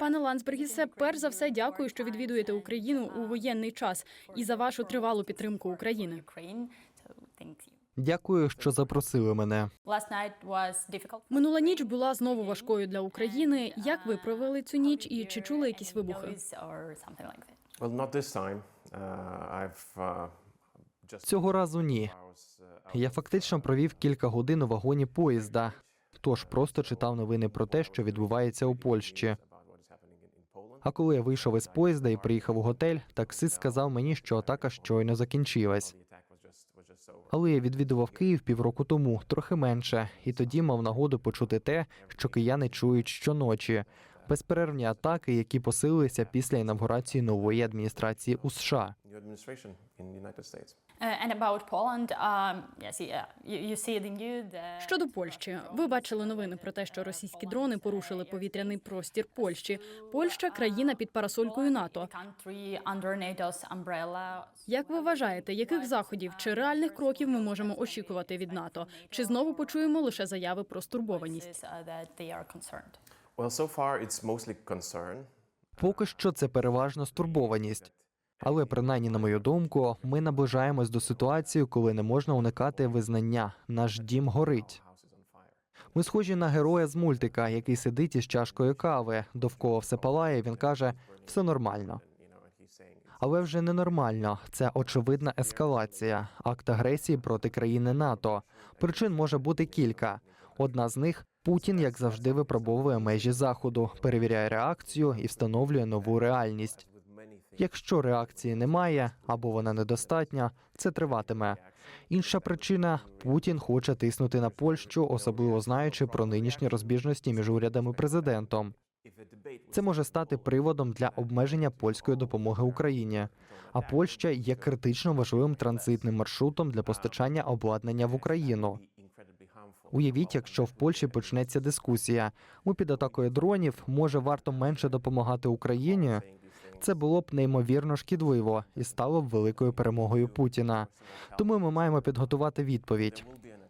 Пане Лансбергісе, перш за все, дякую, що відвідуєте Україну у воєнний час і за вашу тривалу підтримку України. Дякую, що запросили мене. Минула ніч була знову важкою для України. Як ви провели цю ніч і чи чули якісь вибухи? Uh, I've uh, just Цього разу ні. uh, Я фактично провів кілька годин у вагоні поїзда, тож просто читав новини про те, що відбувається у Польщі. А коли я вийшов із поїзда і приїхав у готель, таксист сказав мені, що атака щойно закінчилась. Але я відвідував Київ півроку тому, трохи менше, і тоді мав нагоду почути те, що кияни чують щоночі. Безперервні атаки, які посилилися після інавгурації нової адміністрації у США. Щодо Польщі, ви бачили новини про те, що російські дрони порушили повітряний простір Польщі. Польща країна під парасолькою НАТО. Як ви вважаєте, яких заходів чи реальних кроків ми можемо очікувати від НАТО? Чи знову почуємо лише заяви про стурбованість? Uh. Well, so far it's mostly concern. Поки що це переважно стурбованість. Але принаймні, на мою думку, ми наближаємось до ситуації, коли не можна уникати визнання. Наш дім горить. Ми схожі на героя з мультика, який сидить із чашкою кави. Довкола все палає. Він каже: все нормально. Але вже ненормально. Це очевидна ескалація, акт агресії проти країни НАТО. Причин може бути кілька. Одна з них Путін, як завжди, випробовує межі заходу, перевіряє реакцію і встановлює нову реальність. Якщо реакції немає або вона недостатня, це триватиме. Інша причина Путін хоче тиснути на Польщу, особливо знаючи про нинішні розбіжності між урядом і президентом. Це може стати приводом для обмеження польської допомоги Україні. А Польща є критично важливим транзитним маршрутом для постачання обладнання в Україну. Уявіть, якщо в Польщі почнеться дискусія. Ми під атакою дронів може варто менше допомагати Україні. Це було б неймовірно шкідливо і стало б великою перемогою Путіна. Тому ми маємо підготувати відповідь.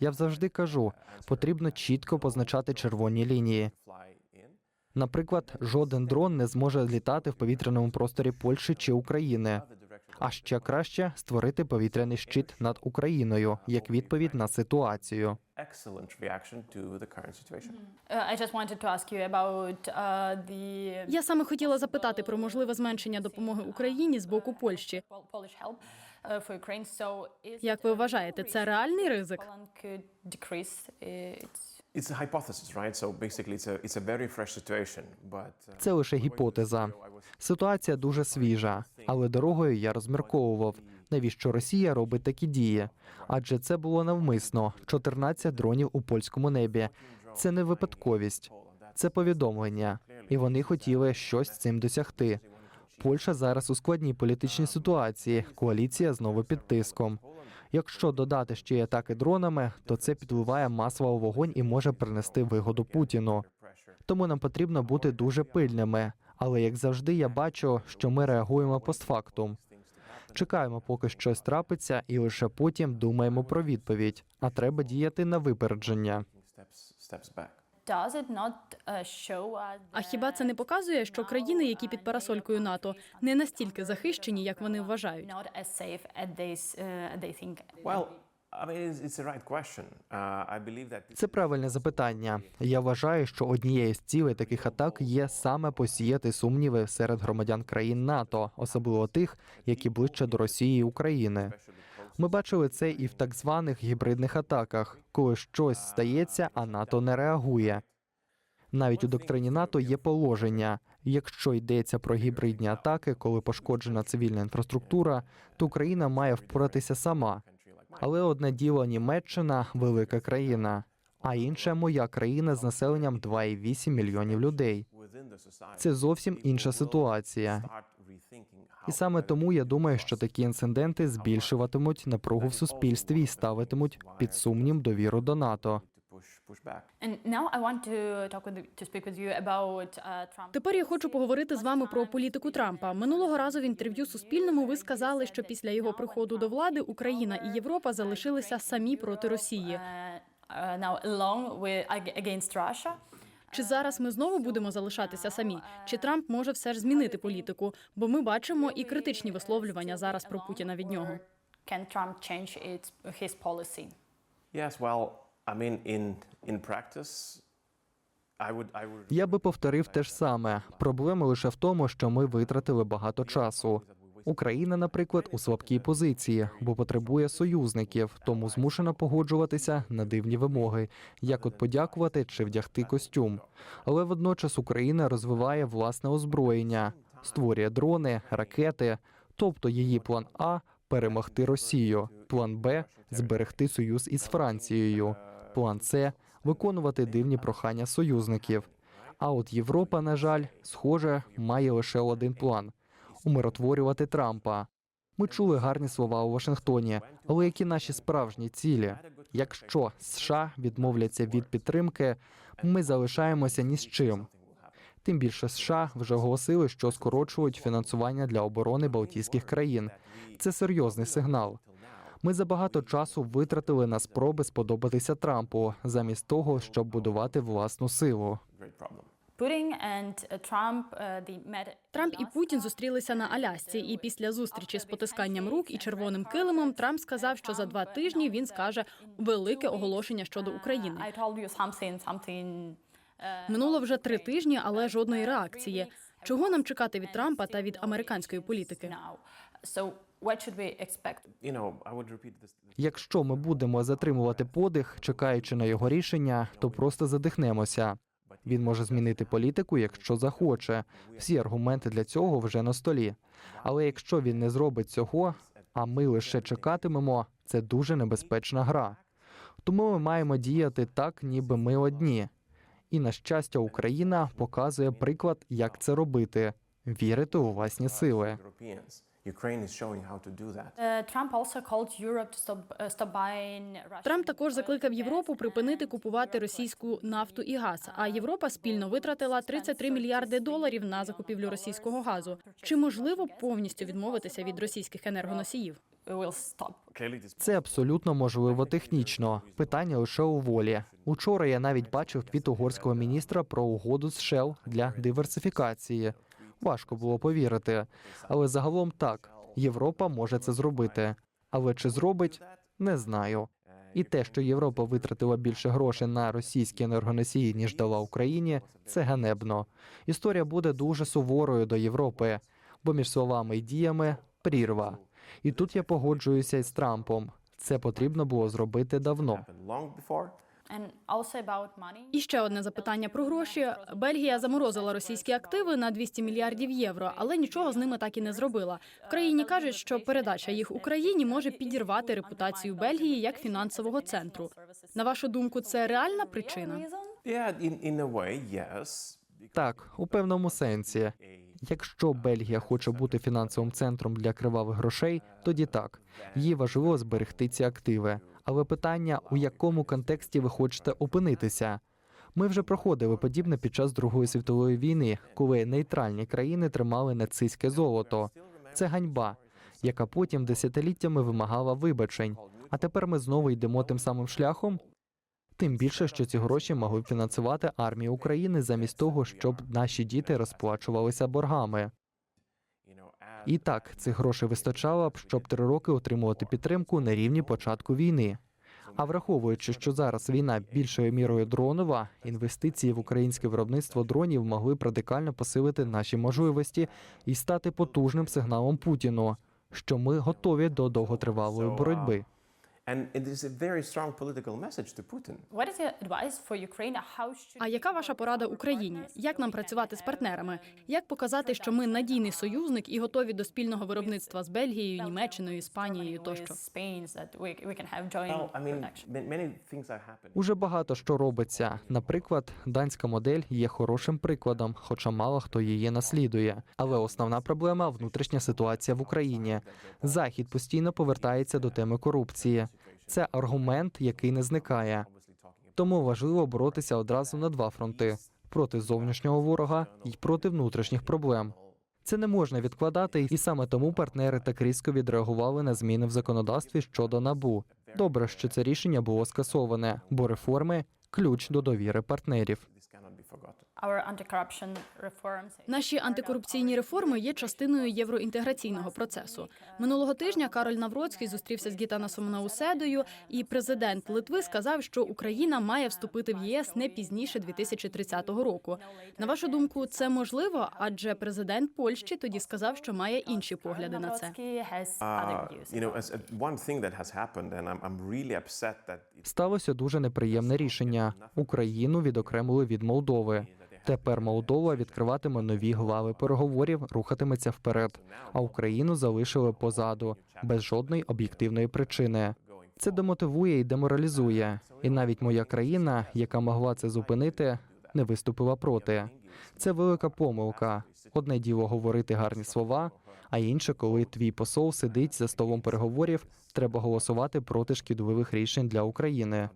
Я завжди кажу, потрібно чітко позначати червоні лінії. Наприклад, жоден дрон не зможе літати в повітряному просторі Польщі чи України. А ще краще створити повітряний щит над Україною як відповідь на ситуацію. Situation. Uh, uh, Я саме хотіла запитати про можливе зменшення допомоги Україні з боку Польщі. Uh, Як ви вважаєте, це реальний ризик? Uh, Це лише гіпотеза. Ситуація дуже свіжа, але дорогою я розмірковував, навіщо Росія робить такі дії. Адже це було навмисно 14 дронів у польському небі. Це не випадковість, це повідомлення, і вони хотіли щось з цим досягти. Польща зараз у складній політичній ситуації. Коаліція знову під тиском. Якщо додати ще й атаки дронами, то це підливає масово вогонь і може принести вигоду Путіну. Тому нам потрібно бути дуже пильними. Але як завжди, я бачу, що ми реагуємо постфактум. Чекаємо, поки щось трапиться, і лише потім думаємо про відповідь. А треба діяти на випередження. Uh, show us А хіба це не показує, що країни, які під парасолькою НАТО, не настільки захищені, як вони вважають? not as safe as they s- uh, they think? Well, I mean, it's, it's the right question. Uh, I believe that Це правильне запитання. Я вважаю, що однією з цілей таких атак є саме посіяти сумніви серед громадян країн НАТО, особливо тих, які ближче до Росії і України. Ми бачили це і в так званих гібридних атаках, коли щось стається, а НАТО не реагує. Навіть у доктрині НАТО є положення: якщо йдеться про гібридні атаки, коли пошкоджена цивільна інфраструктура, то Україна має впоратися сама. Але одне діло Німеччина велика країна, а інше моя країна з населенням 2,8 мільйонів людей. Це зовсім інша ситуація. І саме тому я думаю, що такі інциденти збільшуватимуть напругу в суспільстві і ставитимуть під сумнів довіру до НАТО. uh. Тепер я хочу поговорити з вами про політику Трампа. Минулого разу в інтерв'ю Суспільному ви сказали, що після його приходу до влади Україна і Європа залишилися самі проти Росії. Uh, uh, now along with against Russia. Чи зараз ми знову будемо залишатися самі? Чи Трамп може все ж змінити політику? Бо ми бачимо і критичні висловлювання зараз про Путіна від нього. Yes, well, I mean, in in practice. Я би повторив те ж саме. Проблема лише в тому, що ми витратили багато часу. Україна, наприклад, у слабкій позиції, бо потребує союзників, тому змушена погоджуватися на дивні вимоги, як от подякувати чи вдягти костюм. Але водночас Україна розвиває власне озброєння, створює дрони, ракети. Тобто її план А перемогти Росію, план Б зберегти союз із Францією, план С виконувати дивні прохання союзників. А от Європа, на жаль, схоже, має лише один план умиротворювати Трампа. Ми чули гарні слова у Вашингтоні, але які наші справжні цілі? Якщо США відмовляться від підтримки, ми залишаємося ні з чим. Тим більше США вже оголосили, що скорочують фінансування для оборони Балтійських країн. Це серйозний сигнал. Ми забагато часу витратили на спроби сподобатися Трампу, замість того, щоб будувати власну силу. Uh, Trump, uh, Трамп і Путін зустрілися на Алясці, і після зустрічі з потисканням рук і червоним килимом Трамп сказав, що за два тижні він скаже велике оголошення щодо України. Uh, Минуло вже три тижні, але жодної реакції. Чого нам чекати від Трампа та від американської політики? Якщо ми будемо затримувати подих, чекаючи на його рішення, то просто задихнемося. Він може змінити політику, якщо захоче. Всі аргументи для цього вже на столі. Але якщо він не зробить цього, а ми лише чекатимемо, це дуже небезпечна гра. Тому ми маємо діяти так, ніби ми одні. І на щастя, Україна показує приклад, як це робити вірити у власні сили. Ukraine is showing how to do that. Uh, Trump also called Europe to stop, uh, stop buying Russian Трамп також закликав Європу припинити купувати російську нафту і газ. А Європа спільно витратила 33 мільярди доларів на закупівлю російського газу. Чи можливо повністю відмовитися від російських енергоносіїв? Це абсолютно можливо технічно. Питання лише у волі. Учора я навіть бачив твіт угорського міністра про угоду з Shell для диверсифікації. Важко було повірити, але загалом так. Європа може це зробити. Але чи зробить, не знаю. І те, що Європа витратила більше грошей на російські енергоносії, ніж дала Україні, це ганебно. Історія буде дуже суворою до Європи, бо між словами і діями прірва. І тут я погоджуюся із Трампом. Це потрібно було зробити давно. І ще одне запитання про гроші. Бельгія заморозила російські активи на 200 мільярдів євро, але нічого з ними так і не зробила. В країні кажуть, що передача їх Україні може підірвати репутацію Бельгії як фінансового центру. На вашу думку, це реальна причина? Reason? Yeah, in, in a way, yes. Так, у певному сенсі. Якщо Бельгія хоче бути фінансовим центром для кривавих грошей, тоді так їй важливо зберегти ці активи. Але питання, у якому контексті ви хочете опинитися? Ми вже проходили подібне під час Другої світової війни, коли нейтральні країни тримали нацистське золото. Це ганьба, яка потім десятиліттями вимагала вибачень. А тепер ми знову йдемо тим самим шляхом. Тим більше, що ці гроші могли б фінансувати армію України замість того, щоб наші діти розплачувалися боргами. І так, цих грошей вистачало б, щоб три роки отримувати підтримку на рівні початку війни. А враховуючи, що зараз війна більшою мірою дронова, інвестиції в українське виробництво дронів могли б радикально посилити наші можливості і стати потужним сигналом Путіну, що ми готові до довготривалої боротьби. And it is a very strong political message to Putin. What is your advice for Ukraine? How should А яка ваша порада Україні? Як нам працювати з партнерами? Як показати, що ми надійний союзник і готові до спільного виробництва з Бельгією, Німеччиною, Іспанією тощо? Well, I mean, many things are happening. Уже багато що робиться. Наприклад, данська модель є хорошим прикладом, хоча мало хто її наслідує. Але основна проблема внутрішня ситуація в Україні. Захід постійно повертається до теми корупції. Це аргумент, який не зникає. Тому важливо боротися одразу на два фронти: проти зовнішнього ворога і проти внутрішніх проблем. Це не можна відкладати, і саме тому партнери так різко відреагували на зміни в законодавстві щодо набу. Добре, що це рішення було скасоване, бо реформи ключ до довіри партнерів. Наші антикорупційні реформи є частиною євроінтеграційного процесу. Минулого тижня Кароль Навроцький зустрівся з Гітанасом Науседою, і президент Литви сказав, що Україна має вступити в ЄС не пізніше 2030 року. На вашу думку, це можливо? Адже президент Польщі тоді сказав, що має інші погляди на це. Uh, uh, Сталося дуже неприємне рішення. Україну відокремили від Молдови. Тепер Молдова відкриватиме нові глави переговорів, рухатиметься вперед, а Україну залишили позаду без жодної об'єктивної причини. Це демотивує і деморалізує. І навіть моя країна, яка могла це зупинити, не виступила проти. Це велика помилка. Одне діло говорити гарні слова, а інше, коли твій посол сидить за столом переговорів, треба голосувати проти шкідливих рішень для України.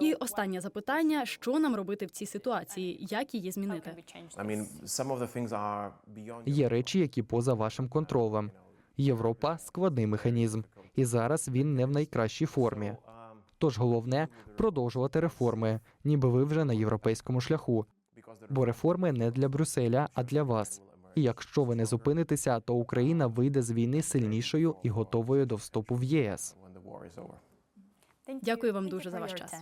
І останнє запитання: що нам робити в цій ситуації? Як її змінити? Є речі, які поза вашим контролем. Європа складний механізм, і зараз він не в найкращій формі. Тож головне продовжувати реформи, ніби ви вже на європейському шляху. Бо реформи не для Брюсселя, а для вас. І якщо ви не зупинитеся, то Україна вийде з війни сильнішою і готовою до вступу в ЄС. Дякую вам дуже за ваш час.